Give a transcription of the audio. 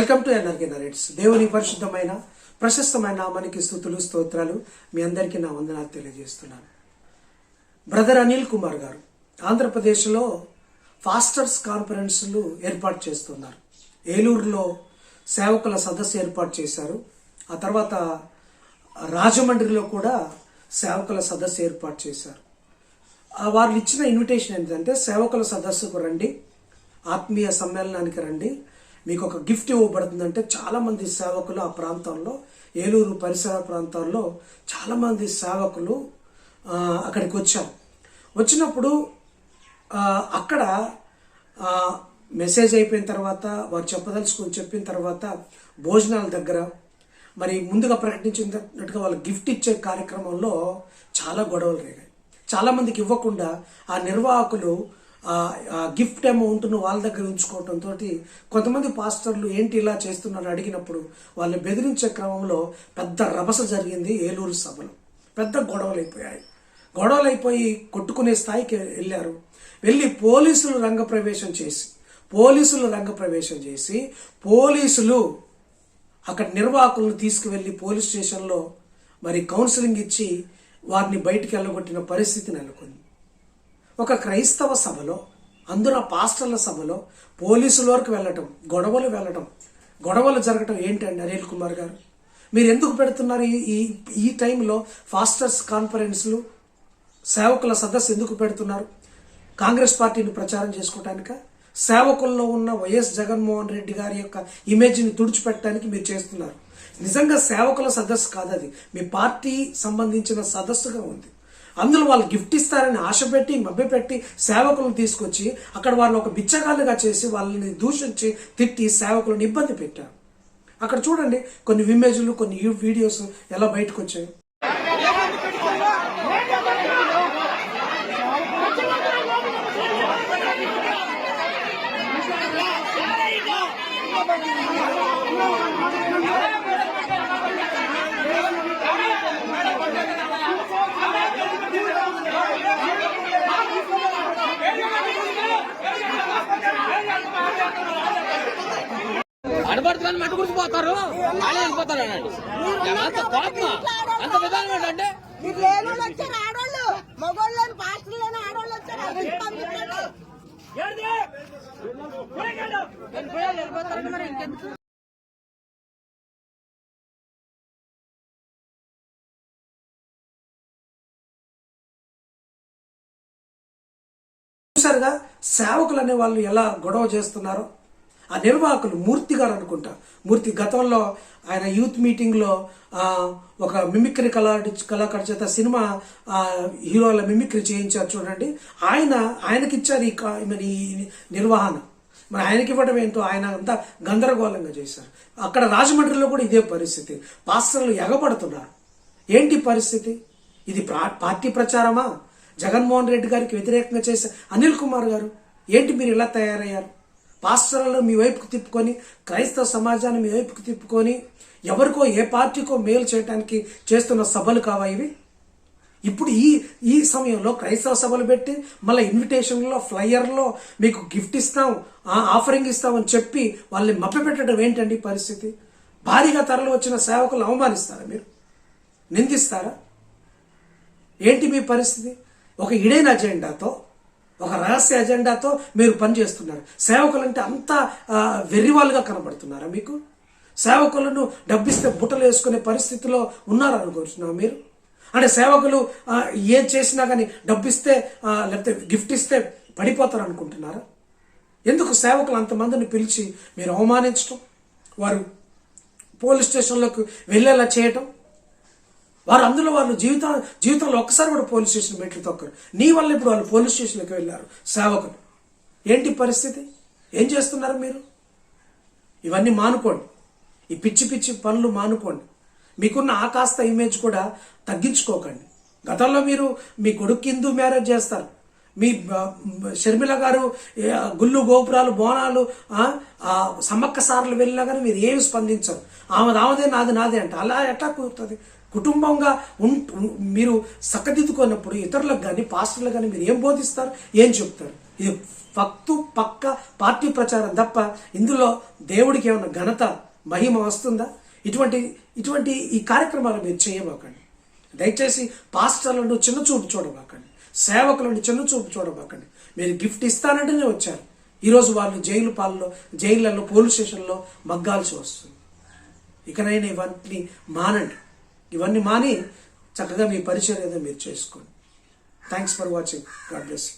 Welcome to NRK narrates దేవుని పరిశుద్ధమైన ప్రశస్తమైన నామానికి స్థుతులు స్తోత్రాలు మీ అందరికీ నా వందనాలు తెలియజేస్తున్నాను. బ్రదర్ అనిల్ కుమార్ గారు ఆంధ్రప్రదేశ్లో ఫాస్టర్స్ కాన్ఫరెన్స్లు ఏర్పాటు చేస్తున్నారు. ఏలూరులో సేవకుల సదస్సు ఏర్పాటు చేశారు. ఆ తర్వాత రాజమండ్రిలో కూడా సేవకుల సదస్సు ఏర్పాటు చేశారు. వారు ఇచ్చిన ఇన్విటేషన్ ఏంటంటే సేవకుల సదస్సుకు రండి ఆత్మీయ సమ్మేళనానికి రండి మీకు ఒక గిఫ్ట్ ఇవ్వబడుతుందంటే చాలామంది సేవకులు ఆ ప్రాంతంలో ఏలూరు పరిసర ప్రాంతాల్లో చాలామంది సేవకులు అక్కడికి వచ్చారు వచ్చినప్పుడు అక్కడ మెసేజ్ అయిపోయిన తర్వాత వారు చెప్పదలుచుకొని చెప్పిన తర్వాత భోజనాల దగ్గర మరి ముందుగా ప్రకటించినట్టుగా వాళ్ళు గిఫ్ట్ ఇచ్చే కార్యక్రమంలో చాలా గొడవలు రేగాయి. చాలామందికి ఇవ్వకుండా ఆ నిర్వాహకులు గిఫ్ట్ అమౌంట్ను వాళ్ళ దగ్గర ఉంచుకోవడంతో కొంతమంది పాస్టర్లు ఏంటి ఇలా చేస్తున్నారు అడిగినప్పుడు వాళ్ళని బెదిరించే క్రమంలో పెద్ద రభస జరిగింది ఏలూరు సభలో. పెద్ద గొడవలు అయిపోయాయి గొడవలు అయిపోయి కొట్టుకునే స్థాయికి వెళ్ళారు. వెళ్ళి పోలీసులు రంగప్రవేశం చేసి పోలీసులు రంగప్రవేశం చేసి పోలీసులు అక్కడ నిర్వాహకులను తీసుకువెళ్ళి పోలీస్ స్టేషన్లో మరి కౌన్సిలింగ్ ఇచ్చి వారిని బయటికి వెళ్ళగొట్టిన పరిస్థితి నెలకొంది. ఒక క్రైస్తవ సభలో అందున పాస్టర్ల సభలో పోలీసుల వరకు వెళ్ళటం గొడవలు వెళ్ళటం గొడవలు జరగటం ఏంటండి అనిల్ కుమార్ గారు? మీరు ఎందుకు పెడుతున్నారు ఈ ఈ ఈ టైంలో ఫాస్టర్స్ కాన్ఫరెన్స్లు? సేవకుల సదస్సు ఎందుకు పెడుతున్నారు? కాంగ్రెస్ పార్టీని ప్రచారం చేసుకోవటానిక? సేవకుల్లో ఉన్న వైఎస్ జగన్మోహన్ రెడ్డి గారి యొక్క ఇమేజ్ని తుడిచిపెట్టడానికి మీరు చేస్తున్నారు. నిజంగా సేవకుల సదస్సు కాదు అది మీ పార్టీ సంబంధించిన సదస్సుగా ఉంది. అందులో వాళ్ళు గిఫ్ట్ ఇస్తారని ఆశ పెట్టి మభ్యపెట్టి సేవకులను తీసుకొచ్చి అక్కడ వాళ్ళు ఒక బిచ్చగాళ్ళుగా చేసి వాళ్ళని దూషించి తిట్టి సేవకులను ఇబ్బంది పెట్టారు. అక్కడ చూడండి కొన్ని ఇమేజ్లు కొన్ని వీడియోస్ ఎలా బయటకు వచ్చాయి. అడబడుతుందని మట్టు గుడిసిపోతారు వాళ్ళే వెళ్ళిపోతారు అనండి అంత కోపమా అంత విధానం ఏంటంటే? మీరు వచ్చారు ఆడోళ్ళు. మగోళ్ళు పాస్టర్లు లేని ఆడోళ్ళు వచ్చారు. అది పంపించండి చూసారుగా సేవకులు అనే వాళ్ళు ఎలా గొడవ చేస్తున్నారో? ఆ నిర్వాహకులు మూర్తి గారు అనుకుంటా. మూర్తి గతంలో ఆయన యూత్ మీటింగ్లో ఒక మిమిక్రీ కళా కళాకారు చేత సినిమా హీరోల మిమిక్రీ చేయించారు చూడండి. ఆయన ఆయనకి ఇచ్చారు ఈ మరి ఈ నిర్వహణ. మరి ఆయనకి ఇవ్వడం ఏంటో ఆయన అంతా గందరగోళంగా చేశారు. అక్కడ రాజమండ్రిలో కూడా ఇదే పరిస్థితి. పాస్టర్లు ఎగబడుతున్నారు. ఏంటి పరిస్థితి? ఇది పార్టీ ప్రచారమా? జగన్మోహన్ రెడ్డి గారికి వ్యతిరేకంగా చేసే అనిల్ కుమార్ గారు ఏంటి మీరు ఇలా తయారయ్యారు? పాస్టర్లను మీ వైపుకు తిప్పుకొని క్రైస్తవ సమాజాన్ని మీ వైపుకు తిప్పుకొని ఎవరికో ఏ పార్టీకో మేలు చేయడానికి చేస్తున్న సభలు కావా ఇవి? ఇప్పుడు ఈ ఈ సమయంలో క్రైస్తవ సభలు పెట్టి మళ్ళీ ఇన్విటేషన్లో ఫ్లయర్లో మీకు గిఫ్ట్ ఇస్తాం ఆ, ఆఫరింగ్ ఇస్తామని చెప్పి వాళ్ళని మభ్యపెట్టడం ఏంటండి పరిస్థితి? భారీగా తరలి వచ్చిన సేవకులు అవమానిస్తారా మీరు? నిందిస్తారా? ఏంటి మీ పరిస్థితి? ఒక ఇడైన అజెండాతో ఒక రహస్య ఎజెండాతో మీరు పనిచేస్తున్నారు. సేవకులంటే అంత వెర్రివాళ్ళుగా కనబడుతున్నారా మీకు? సేవకులను డబ్బిస్తే బుట్టలు వేసుకునే పరిస్థితిలో ఉన్నారనుకుంటున్నారా మీరు? అంటే సేవకులు ఏం చేసినా కానీ డబ్బిస్తే లేకపోతే గిఫ్ట్ ఇస్తే పడిపోతారు అనుకుంటున్నారా? ఎందుకు సేవకులు అంతమందిని పిలిచి మీరు అవమానించడం వారు పోలీస్ స్టేషన్లోకి వెళ్ళేలా చేయటం? వారు అందులో వాళ్ళు జీవిత జీవితంలో ఒక్కసారి కూడా పోలీస్ స్టేషన్ మెట్లు తొక్కరు. నీ వల్ల ఇప్పుడు వాళ్ళు పోలీస్ స్టేషన్కి వెళ్ళారు. సేవకులు. ఏంటి పరిస్థితి? ఏం చేస్తున్నారు మీరు? ఇవన్నీ మానుకోండి. ఈ పిచ్చి పిచ్చి పనులు మానుకోండి. మీకున్న ఆ కాస్త ఇమేజ్ కూడా తగ్గించుకోకండి. గతంలో మీరు మీ కొడుకు హిందూ మ్యారేజ్ చేస్తారు. మీ షర్మిల గారు గుళ్ళు గోపురాలు బోనాలు సమ్మక్క సార్లు వెళ్ళినా కానీ మీరు ఏమి స్పందించరు. ఆమె ఆమెదే నాది నాదే అంట. అలా ఎట్లా కుదురుతుంది? కుటుంబంగా ఉం మీరు సక్కదిద్దుకున్నప్పుడు ఇతరులకు కానీ పాస్టర్లకు కానీ మీరు ఏం బోధిస్తారు? ఏం చెప్తారు? ఇది ఫక్తు పక్క పార్టీ ప్రచారం తప్ప ఇందులో దేవుడికి ఏమైనా ఘనత మహిమ వస్తుందా? ఇటువంటి ఇటువంటి ఈ కార్యక్రమాలు మీరు చేయబోకండి. దయచేసి పాస్టర్లను చిన్న చూపు చూడబాకండి. సేవకులను చిన్న చూపు చూడబాకండి. మీరు గిఫ్ట్ ఇస్తానంటేనే వచ్చారు. ఈరోజు వాళ్ళు జైలు పాలలో జైళ్ళల్లో పోలీస్ స్టేషన్లో మగ్గాల్సి వస్తుంది. ఇకనైనా ఇవన్నీ మానండి. ఇవన్నీ మాని చక్కగా మీ పరిచయం ఏదో మీరు చేసుకోండి. Thanks for watching god bless